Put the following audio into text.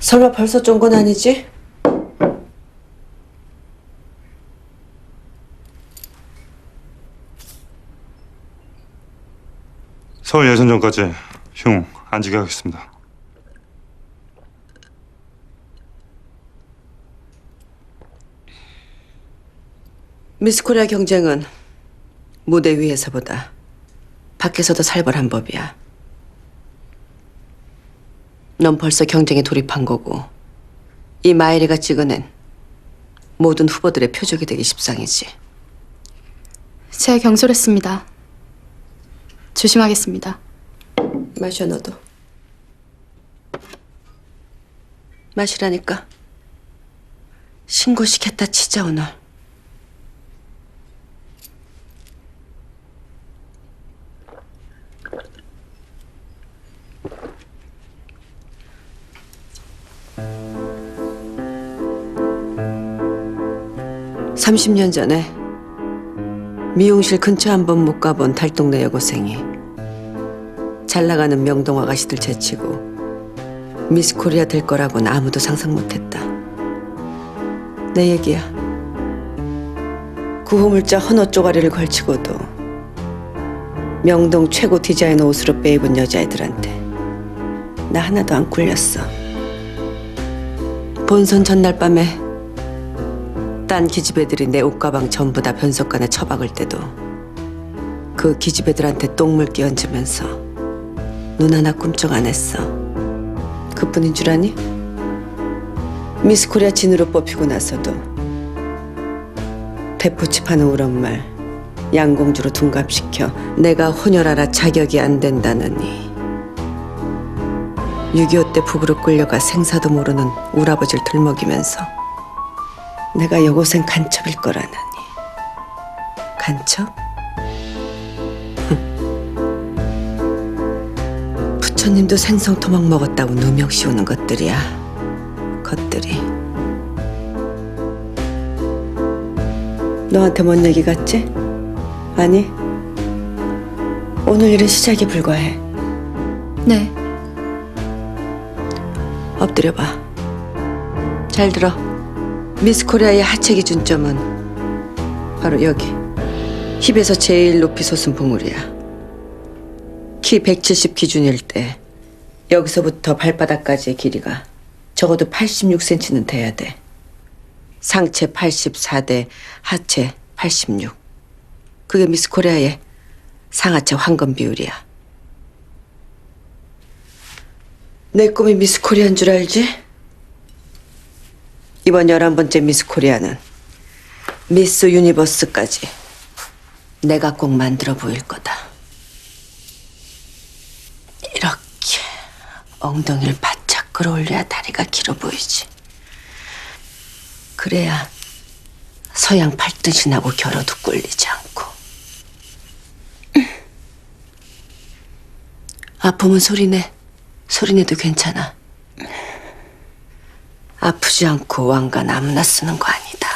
설마 벌써 쫀 건 아니지? 서울 예선전까지 흉 안 지게 하겠습니다. 미스코리아 경쟁은 무대 위에서보다 밖에서도 살벌한 법이야. 넌 벌써 경쟁에 돌입한 거고 이 마이리가 찍어낸 모든 후보들의 표적이 되기 십상이지. 제가 경솔했습니다. 조심하겠습니다. 마셔 너도. 마시라니까. 신고시켰다 치자 오늘. (30년) 전에 미용실 근처 한 번 못 가본 달동네 여고생이 잘 나가는 명동 아가씨들 제치고 미스 코리아 될 거라고는 아무도 상상 못했다. 내 얘기야. 구호물자 헌어 쪼가리를 걸치고도 명동 최고 디자이너 옷으로 빼입은 여자애들한테 나 하나도 안 꿀렸어. 본선 전날 밤에 딴 기집애들이 내 옷가방 전부 다 변속관에 처박을 때도 그 기집애들한테 똥물 끼얹으면서 눈 하나 꿈쩍 안 했어. 그뿐인 줄 아니? 미스 코리아 진으로 뽑히고 나서도 대포집하는 우런말 양공주로 둔갑시켜 내가 혼혈하라 자격이 안 된다느니 6.25 때 북으로 끌려가 생사도 모르는 우라버지를 들먹이면서 내가 여고생 간첩일 거라느니 간첩? 부처님도 생선 토막 먹었다고 누명 씌우는 것들이야. 것들이. 너한테 뭔 얘기 같지? 아니. 오늘 일은 시작에 불과해. 네, 엎드려 봐. 잘 들어. 미스 코리아의 하체 기준점은 바로 여기. 힙에서 제일 높이 솟은 봉우리야. 키 170 기준일 때 여기서부터 발바닥까지의 길이가 적어도 86cm는 돼야 돼. 상체 84대 하체 86. 그게 미스 코리아의 상하체 황금 비율이야. 내 꿈이 미스 코리아인 줄 알지? 이번 열한 번째 미스 코리아는 미스 유니버스까지 내가 꼭 만들어 보일 거다. 이렇게 엉덩이를 바짝 끌어올려야 다리가 길어 보이지. 그래야 서양 팔듯이 나고 결어도 꿀리지 않고. 아프면 소리내. 소리내도 괜찮아. 아프지 않고 왕관 아무나 쓰는 거 아니다.